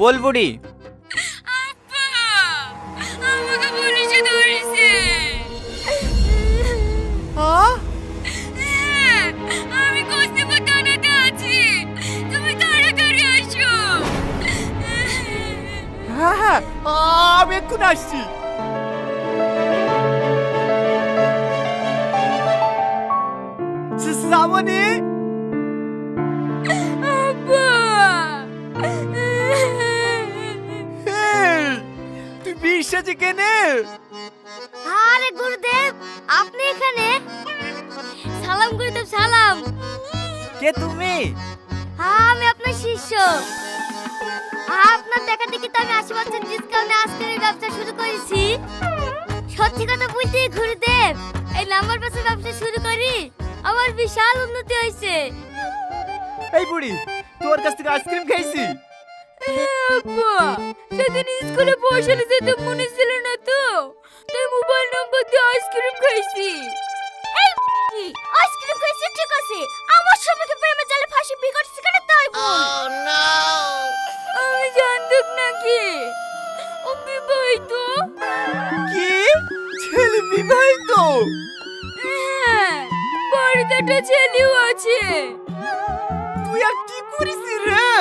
বল বুড়ি আমাকে পুলিশে ধরেছে। হ্যাঁ আমি কস্তিপুর থানাতে আছি। তুমি তাড়াতাড়ি আসো। হ্যাঁ হ্যাঁ আমি এক্ষুনি আসছি। বিষ কেনে আরে গুরুদেব আপনি এখানে? সালাম গুরুদেব সালাম। কে তুমি? আমি আপনার শিষ্য। আপনার দেখা দেখি তো আমি আশি বছর ডিসকাউন্টে আজকের ব্যবসা শুরু করেছি। সত্যি কথা বলতে গুরুদেব এই নাম্বার পাসের ব্যবসা শুরু করি আমার বিশাল উন্নতি হয়েছে। এই বুড়ি তোর কাছ থেকে আইসক্রিম খাইছি আব্বা সেদিন স্কুলে পয়সালে যেতে মনে ছিল না তো। তাই মোবাইল নম্বর দিয়ে আইসক্রিম খাইছি। এই আইসক্রিম খাইছি ঠিক আছে। আমার স্বামীকে প্রেমে জালে ফাঁসি বিয়ে করছিস কেন তাই বল? আমি জানতাম নাকি ও বিবাহিত কি? ছেলে বিবাহিত? হ্যাঁ বাড়িতে একটা ছেলেও আছে। তুই আর কি করিস রে?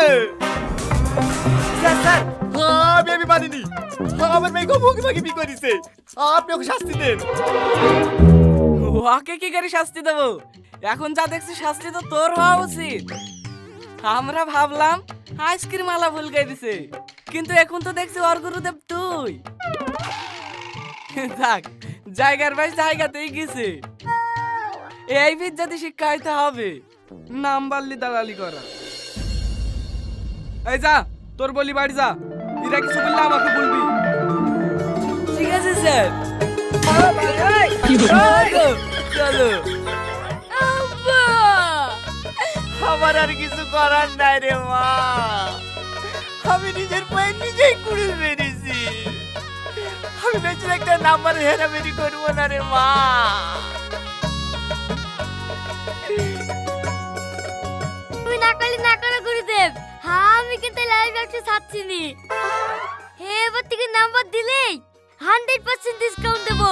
আমি আমি মানিনি। আমার মেয়ে মুখে মুখে বি করিছে আপনি ওকে শাস্তি দেন। ওকে কি করে শাস্তি দেবো? এখন যা দেখছি শাস্তি তো তোর হওয়া উচিত। আমরা ভাবলাম, আইসক্রিম আলা ভুল করে দিছে। কিন্তু এখন তো দেখছি ওর গুরুদেব তুই। থাক জায়গার বাই জায়গাতেই গেছে। এই যদি শিক্ষা হইতে হবে। নাম বাল্লি দালালি করা। এই যা। তোর বলি বাড়ি যা এরা কিছু বললে আমাকে বলবি। ঠিক আছে স্যার। চলো আমার আর কিছু করার নাই রে মা। আমি নিজের পায়ে নিজেই কুড়ে মেরেছি। আমি বেঁচে একটা নাম্বার হেরামেরি করব না রে মা। আমি কিন্তু লাইভ ব্যবসা ছাড়ছি নি এবার থেকে নাম্বার দিলেই হান্ড্রেড পার্সেন্ট ডিসকাউন্ট দেবো।